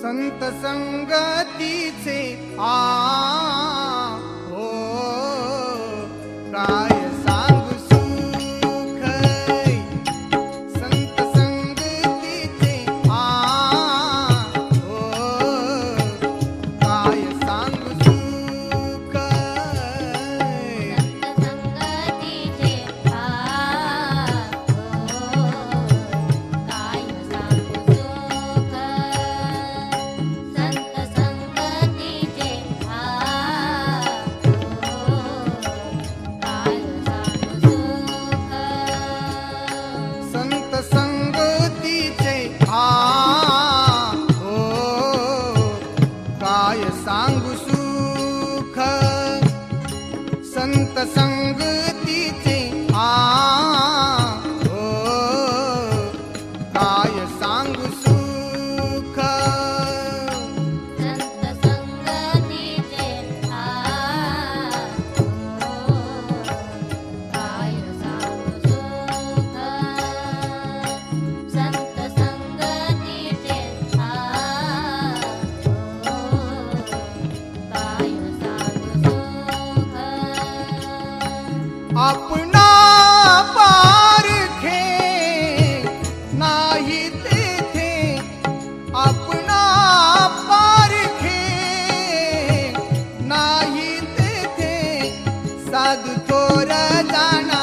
संत संगतीचे आ काय सांगू सुख? संत संग आपणा पारखे नाही तेथे आपणा पारखे नाही तेथे साधू थोर जाणा